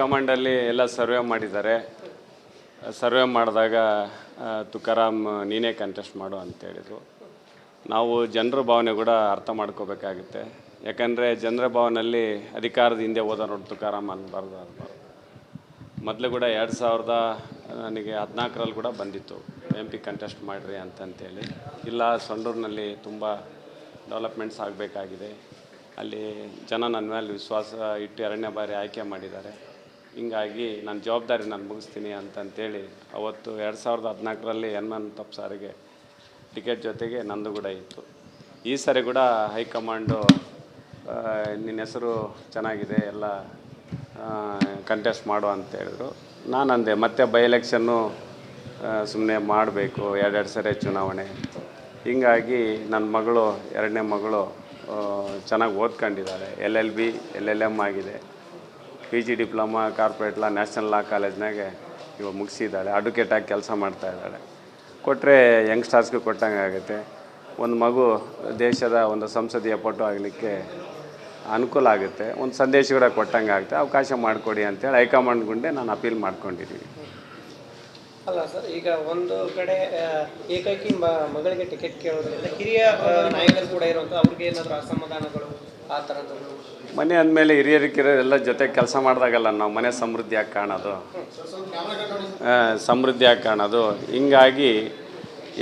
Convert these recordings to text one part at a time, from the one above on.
ಹೈಕಮಾಂಡಲ್ಲಿ ಎಲ್ಲ ಸರ್ವೆ ಮಾಡಿದ್ದಾರೆ. ಸರ್ವೆ ಮಾಡಿದಾಗ ತುಕಾರಾಮ್ ನೀನೇ ಕಂಟೆಸ್ಟ್ ಮಾಡು ಅಂತ ಹೇಳಿದರು. ನಾವು ಜನರ ಭಾವನೆ ಕೂಡ ಅರ್ಥ ಮಾಡ್ಕೋಬೇಕಾಗುತ್ತೆ. ಯಾಕಂದರೆ ಜನರ ಭಾವನಲ್ಲಿ ಅಧಿಕಾರದ ಹಿಂದೆ ಹೋದ ನೋಡಿ ತುಕಾರಾಮ್ ಅನ್ಬಾರ್ದು ಅನ್ಬಾರ್ದು. ಮೊದಲು ಕೂಡ ಎರಡು ಸಾವಿರದ ನನಗೆ ಹದಿನಾಲ್ಕರಲ್ಲಿ ಕೂಡ ಬಂದಿತ್ತು. ಎಂ ಪಿ ಕಂಟೆಸ್ಟ್ ಮಾಡಿರಿ ಅಂತಂತೇಳಿ. ಇಲ್ಲ, ಸೊಂಡೂರಿನಲ್ಲಿ ತುಂಬ ಡೆವಲಪ್ಮೆಂಟ್ಸ್ ಆಗಬೇಕಾಗಿದೆ. ಅಲ್ಲಿ ಜನ ನನ್ನ ಮೇಲೆ ವಿಶ್ವಾಸ ಇಟ್ಟು ಎರಡನೇ ಬಾರಿ ಆಯ್ಕೆ ಮಾಡಿದ್ದಾರೆ. ಹಿಂಗಾಗಿ ನನ್ನ ಜವಾಬ್ದಾರಿ ನಾನು ಮುಗಿಸ್ತೀನಿ ಅಂತಂತೇಳಿ ಅವತ್ತು ಎರಡು ಸಾವಿರದ ಹದಿನಾಲ್ಕರಲ್ಲಿ ಹನುಮಂತಪ್ಪ ಸಾರಿಗೆ ಟಿಕೆಟ್ ಜೊತೆಗೆ ನಂದು ಕೂಡ ಇತ್ತು. ಈ ಸಾರಿ ಕೂಡ ಹೈಕಮಾಂಡು ನಿನ್ನ ಹೆಸರು ಚೆನ್ನಾಗಿದೆ, ಎಲ್ಲ ಕಂಟೆಸ್ಟ್ ಮಾಡು ಅಂತ ಹೇಳಿದ್ರು ನಾನು ಅಂದೆ, ಮತ್ತೆ ಬೈ ಎಲೆಕ್ಷನ್ನು ಸುಮ್ಮನೆ ಮಾಡಬೇಕು, ಎರಡೆರಡು ಸರಿ ಚುನಾವಣೆ. ಹೀಗಾಗಿ ನನ್ನ ಮಗಳು, ಎರಡನೇ ಮಗಳು ಚೆನ್ನಾಗಿ ಓದ್ಕೊಂಡಿದ್ದಾಳೆ L L B, L L M ಆಗಿದೆ. P G diploma corporate law national law ಕಾಲೇಜ್ನಾಗೆ ಇವಾಗ ಮುಗಿಸಿದ್ದಾಳೆ ಅಡ್ವೊಕೇಟಾಗಿ ಕೆಲಸ ಮಾಡ್ತಾ ಇದ್ದಾಳೆ ಕೊಟ್ಟರೆ ಯಂಗ್ಸ್ಟರ್ಸ್ಗೆ ಕೊಟ್ಟಂಗೆ ಆಗುತ್ತೆ. ಒಂದು ಮಗು ದೇಶದ ಒಂದು ಸಂಸದೀಯ ಪಟು ಆಗಲಿಕ್ಕೆ ಅನುಕೂಲ ಆಗುತ್ತೆ. ಒಂದು ಸಂದೇಶ ಕೂಡ ಕೊಟ್ಟಂಗೆ ಆಗುತ್ತೆ. ಅವಕಾಶ ಮಾಡಿಕೊಡಿ ಅಂತೇಳಿ ಹೈಕಮಾಂಡ್ ಗುಂಡೆ ನಾನು ಅಪೀಲ್ ಮಾಡ್ಕೊಂಡಿದ್ದೀನಿ ಅಲ್ಲ ಸರ್, ಈಗ ಒಂದು ಕಡೆ ಏಕೈಕಿ ಮಗಳಿಗೆ ಟಿಕೆಟ್ ಕೇಳೋದ್ರಿಂದ ಹಿರಿಯ ನಾಯಕರು ಕೂಡ ಇರುವಂಥ ಅವ್ರಿಗೆ ಏನಾದರೂ ಅಸಮಾಧಾನಗಳು? ಆ ಥರದ್ದು ಮನೆ ಅಂದಮೇಲೆ ಹಿರಿಯರು ಕಿರಿಯರು ಎಲ್ಲ ಜೊತೆ ಕೆಲಸ ಮಾಡಿದಾಗಲ್ಲ ನಾವು ಮನೆ ಸಮೃದ್ಧಿಯಾಗಿ ಕಾಣೋದು. ಸಮೃದ್ಧಿಯಾಗಿ ಕಾಣೋದು. ಹಿಂಗಾಗಿ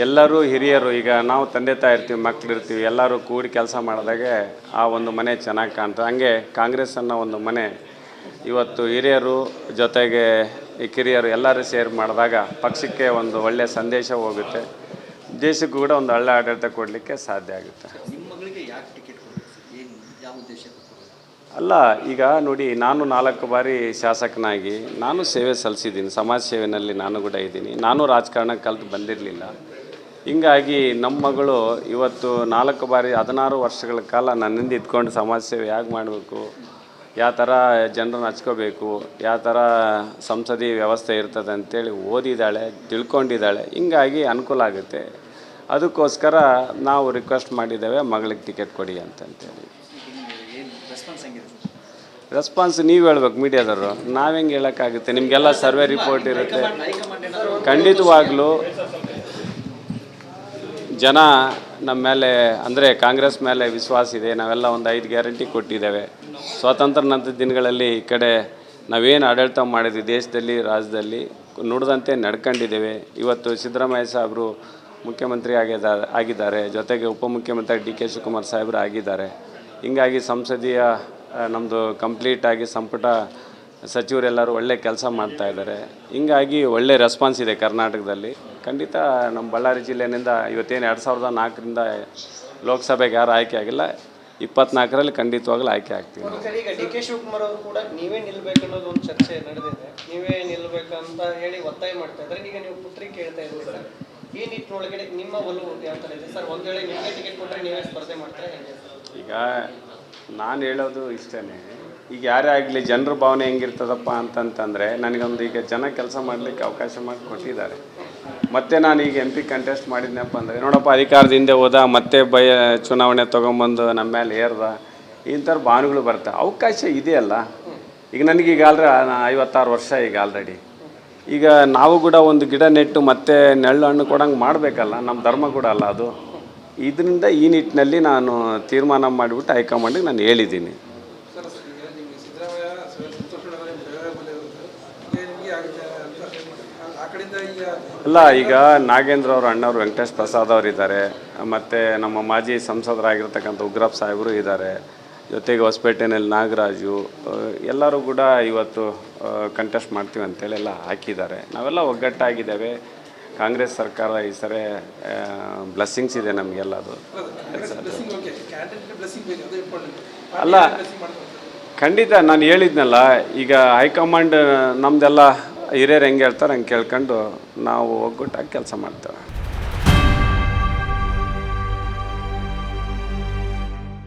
ಎಲ್ಲರೂ ಹಿರಿಯರು ಈಗ ನಾವು ತಂದೆ ತಾಯಿ ಇರ್ತೀವಿ ಮಕ್ಳು ಇರ್ತೀವಿ ಎಲ್ಲರೂ ಕೂಡಿ ಕೆಲಸ ಮಾಡಿದಾಗೆ ಆ ಒಂದು ಮನೆ ಚೆನ್ನಾಗಿ ಕಾಣ್ತದೆ. ಹಂಗೆ ಕಾಂಗ್ರೆಸ್ ಅನ್ನೋ ಒಂದು ಮನೆ ಇವತ್ತು ಹಿರಿಯರು ಜೊತೆಗೆ ಈ ಕಿರಿಯರು ಎಲ್ಲರೂ ಸೇರಿ ಮಾಡಿದಾಗ ಪಕ್ಷಕ್ಕೆ ಒಂದು ಒಳ್ಳೆಯ ಸಂದೇಶ ಹೋಗುತ್ತೆ. ದೇಶಕ್ಕೂ ಕೂಡ ಒಂದು ಒಳ್ಳೆ ಆಡಳಿತ ಕೊಡಲಿಕ್ಕೆ ಸಾಧ್ಯ ಆಗುತ್ತೆ. ಅಲ್ಲ, ಈಗ ನೋಡಿ, ನಾನು ನಾಲ್ಕು ಬಾರಿ ಶಾಸಕನಾಗಿ, ನಾನು ಸೇವೆ ಸಲ್ಲಿಸಿದ್ದೀನಿ. ಸಮಾಜ ಸೇವೆಯಲ್ಲಿ ನಾನು ಕೂಡ ಇದ್ದೀನಿ. ನಾನು ರಾಜಕಾರಣ ಕಲ್ತು ಬಂದಿರಲಿಲ್ಲ. ಹಿಂಗಾಗಿ ನಮ್ಮ ಮಗಳು ಇವತ್ತು ನಾಲ್ಕು ಬಾರಿ, ಹದಿನಾರು ವರ್ಷಗಳ ಕಾಲ ನನ್ನಿಂದ ಇದ್ಕೊಂಡು ಸಮಾಜ ಸೇವೆ ಹೇಗೆ ಮಾಡಬೇಕು? ಯಾವ ಥರ ಜನರನ್ನ ಹಚ್ಕೋಬೇಕು? ಯಾವ ಥರ ಸಂಸದೀಯ ವ್ಯವಸ್ಥೆ ಇರ್ತದೆ ಅಂತೇಳಿ ಓದಿದ್ದಾಳೆ, ತಿಳ್ಕೊಂಡಿದ್ದಾಳೆ. ಹಿಂಗಾಗಿ ಅನುಕೂಲ ಆಗುತ್ತೆ. ಅದಕ್ಕೋಸ್ಕರ ನಾವು ರಿಕ್ವೆಸ್ಟ್ ಮಾಡಿದ್ದೇವೆ, ಮಗಳಿಗೆ ಟಿಕೆಟ್ ಕೊಡಿ ಅಂತಂತೇಳಿ. ರೆಸ್ಪಾನ್ಸ್ ನೀವು ಹೇಳ್ಬೇಕು, ಮೀಡಿಯಾದವರು. ನಾವು ಹೇಳೋಕ್ಕಾಗುತ್ತೆ? ನಿಮಗೆಲ್ಲ ಸರ್ವೆ ರಿಪೋರ್ಟ್ ಇರುತ್ತೆ. ಖಂಡಿತವಾಗಲೂ ಖಂಡಿತವಾಗ್ಲೂ ಜನ ನಮ್ಮ ಮೇಲೆ, ಅಂದರೆ ಕಾಂಗ್ರೆಸ್ ಮೇಲೆ ವಿಶ್ವಾಸ ಇದೆ. ನಾವೆಲ್ಲ ಒಂದು ಐದು ಗ್ಯಾರಂಟಿ ಕೊಟ್ಟಿದ್ದೇವೆ. ಸ್ವಾತಂತ್ರ್ಯ ನಂತರ ದಿನಗಳಲ್ಲಿ ಈ ಕಡೆ ನಾವೇನು ಆಡಳಿತ ಮಾಡಿದ್ವಿ ದೇಶದಲ್ಲಿ, ರಾಜ್ಯದಲ್ಲಿ, ನುಡಿದಂತೆ ನಡ್ಕೊಂಡಿದ್ದೇವೆ. ಇವತ್ತು ಸಿದ್ದರಾಮಯ್ಯ ಸಾಹೇಬರು ಮುಖ್ಯಮಂತ್ರಿ ಆಗಿದ ಆಗಿದ್ದಾರೆ. ಜೊತೆಗೆ ಉಪಮುಖ್ಯಮಂತ್ರಿ ಡಿ ಕೆ ಶಿವಕುಮಾರ್ ಸಾಹೇಬರು ಆಗಿದ್ದಾರೆ. ಹೀಗಾಗಿ ಸಂಸದೀಯ ನಮ್ಮದು ಕಂಪ್ಲೀಟಾಗಿ ಸಂಪುಟ ಸಚಿವರೆಲ್ಲರೂ ಒಳ್ಳೆ ಕೆಲಸ ಮಾಡ್ತಾ ಇದ್ದಾರೆ. ಹಿಂಗಾಗಿ ಒಳ್ಳೆ ರೆಸ್ಪಾನ್ಸ್ ಇದೆ ಕರ್ನಾಟಕದಲ್ಲಿ. ಖಂಡಿತ ನಮ್ಮ ಬಳ್ಳಾರಿ ಜಿಲ್ಲೆಯಿಂದ ಇವತ್ತೇನು ಎರಡು ಸಾವಿರದ ನಾಲ್ಕರಿಂದ ಲೋಕಸಭೆಗೆ ಯಾರು ಆಯ್ಕೆ ಆಗಿಲ್ಲ. ಇಪ್ಪತ್ನಾಲ್ಕರಲ್ಲಿ ಖಂಡಿತವಾಗ್ಲೂ ಆಯ್ಕೆ ಆಗ್ತೀವಿ ಡಿ ಕೆ ಶಿವಕುಮಾರ್ ಅವರು ಕೂಡ ನೀವೇ ನಿಲ್ಬೇಕು ಅನ್ನೋದು ಒಂದು ಚರ್ಚೆ ನಡೆದಿದೆ. ನೀವೇ ಹೇಳಿ ಒತ್ತಾಯ ಮಾಡ್ತಾ ಈಗ ನೀವು ಪುತ್ರಿ ಕೇಳ್ತಾ ಈಗ ನಾನು ಹೇಳೋದು ಇಷ್ಟೇ ಈಗ ಯಾರೇ ಆಗಲಿ ಜನರ ಭಾವನೆ ಹೆಂಗಿರ್ತದಪ್ಪ ಅಂತಂತಂದರೆ ನನಗೊಂದು ಈಗ ಜನ ಕೆಲಸ ಮಾಡಲಿಕ್ಕೆ ಅವಕಾಶ ಮಾಡಿ ಕೊಟ್ಟಿದ್ದಾರೆ. ಮತ್ತೆ ನಾನು ಈಗ ಎಂ ಪಿ ಕಂಟೆಸ್ಟ್ ಮಾಡಿದ್ನಪ್ಪ ಅಂದರೆ, ನೋಡಪ್ಪ ಅಧಿಕಾರದಿಂದ ಹೋದ ಮತ್ತೆ ಬಯ ಚುನಾವಣೆ ತೊಗೊಂಬಂದು ನಮ್ಮ ಮೇಲೆ ಏರ್ದ ಇಂಥರ ಭಾವನೆಗಳು ಬರ್ತವೆ ಅವಕಾಶ ಇದೆಯಲ್ಲ? ಈಗ ನನಗೆ ಈಗ ಆಲ್ರೆ ಐವತ್ತಾರು ವರ್ಷ ಈಗ ಆಲ್ರೆಡಿ. ಈಗ ನಾವು ಕೂಡ ಒಂದು ಗಿಡ ನೆಟ್ಟು ಮತ್ತೆ ನೆಳ್ಳು ಹಣ್ಣು ಕೊಡಂಗೆ ಮಾಡಬೇಕಲ್ಲ ನಮ್ಮ ಧರ್ಮ ಕೂಡ ಅಲ್ಲ ಅದು. ಇದರಿಂದ ಈ ನಿಟ್ಟಿನಲ್ಲಿ ನಾನು ತೀರ್ಮಾನ ಮಾಡಿಬಿಟ್ಟು ಹೈಕಮಾಂಡಿಗೆ ನಾನು ಹೇಳಿದ್ದೀನಿ. ಅಲ್ಲ, ಈಗ ನಾಗೇಂದ್ರ ಅವರು ಅಣ್ಣವರು ವೆಂಕಟೇಶ್ ಪ್ರಸಾದ್ ಅವರಿದ್ದಾರೆ, ಮತ್ತು ನಮ್ಮ ಮಾಜಿ ಸಂಸದರಾಗಿರ್ತಕ್ಕಂಥ ಉಗ್ರಪ್ಪ ಸಾಹೇಬರು ಇದ್ದಾರೆ. ಜೊತೆಗೆ ಹೊಸಪೇಟೆನಲ್ಲಿ ನಾಗರಾಜು ಎಲ್ಲರೂ ಕೂಡ ಇವತ್ತು ಕಂಟೆಸ್ಟ್ ಮಾಡ್ತೀವಿ ಅಂತೇಳಿ ಎಲ್ಲ ಹಾಕಿದ್ದಾರೆ. ನಾವೆಲ್ಲ ಒಗ್ಗಟ್ಟಾಗಿದ್ದೇವೆ. ಕಾಂಗ್ರೆಸ್ ಸರ್ಕಾರ ಈ ಸರಿ ಬ್ಲೆಸ್ಸಿಂಗ್ಸ್ ಇದೆ ನಮಗೆಲ್ಲ ಅದು ಅಲ್ಲ ಖಂಡಿತ ನಾನು ಹೇಳಿದ್ನಲ್ಲ ಈಗ ಹೈಕಮಾಂಡ್ ನಮ್ಮದೆಲ್ಲ ಹಿರಿಯರು ಹೆಂಗೆ ಹೇಳ್ತಾರೆ ಹಂಗೆ ಕೇಳ್ಕೊಂಡು ನಾವು ಒಗ್ಗಟ್ಟಾಗಿ ಕೆಲಸ ಮಾಡ್ತೇವೆ.